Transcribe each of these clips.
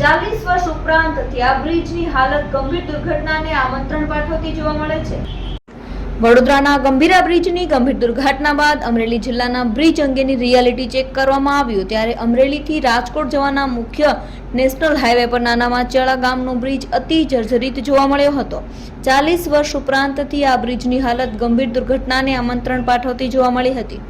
ચાલીસ વર્ષ ઉપરાંતથી આ બ્રિજની હાલત ગંભીર દુર્ઘટનાને આમંત્રણ પાઠવતી જોવા મળે છે. વડોદરાના ગંભીરા બ્રિજની ગંભીર દુર્ઘટના બાદ અમરેલી જિલ્લાના બ્રિજ અંગેની રિયાલિટી ચેક કરવામાં આવ્યું. ત્યારે અમરેલીથી રાજકોટ જવાના મુખ્ય નેશનલ હાઈવે પર નાના માચિયાળા ગામનો બ્રિજ અતિ જર્જરિત જોવા મળ્યો હતો. ચાલીસ વર્ષ ઉપરાંતથી આ બ્રિજની હાલત ગંભીર દુર્ઘટનાને આમંત્રણ પાઠવતી જોવા મળી હતી.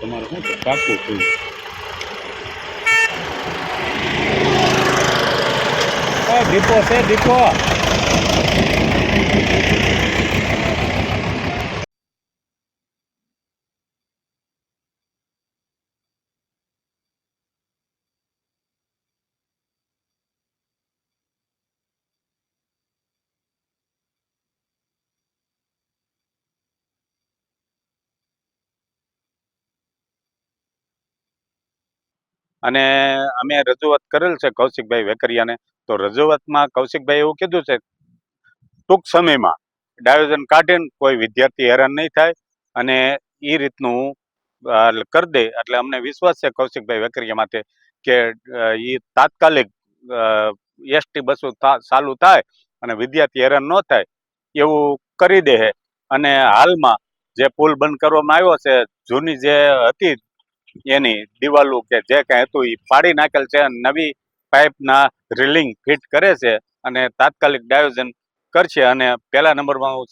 તમારે શું કાકું છું દીપો છે દીપો. અને અમે રજૂઆત કરેલ છે કૌશિકભાઈ વેકરિયાને. તો રજૂઆતમાં કૌશિકભાઈ એવું કીધું છે, ટૂંક સમયમાં ડાયોજન કાઢીને કોઈ વિદ્યાર્થી હેરાન નહીં થાય અને એ રીતનું કરી દે. એટલે અમને વિશ્વાસ છે કૌશિકભાઈ વેકરિયા માટે કે એ તાત્કાલિક એસટી બસો ચાલુ થાય અને વિદ્યાર્થી હેરાન ન થાય એવું કરી દે અને હાલમાં જે પુલ બંધ કરવામાં આવ્યો છે, જૂની જે હતી એની દિવાલો કે જે કાંઈ હતું એ પાડી નાખેલ છે અને નવી પાઇપના રિલિંગ ફિટ કરે છે અને તાત્કાલિક ડાયોજન કરશે અને પહેલા નંબરમાં હું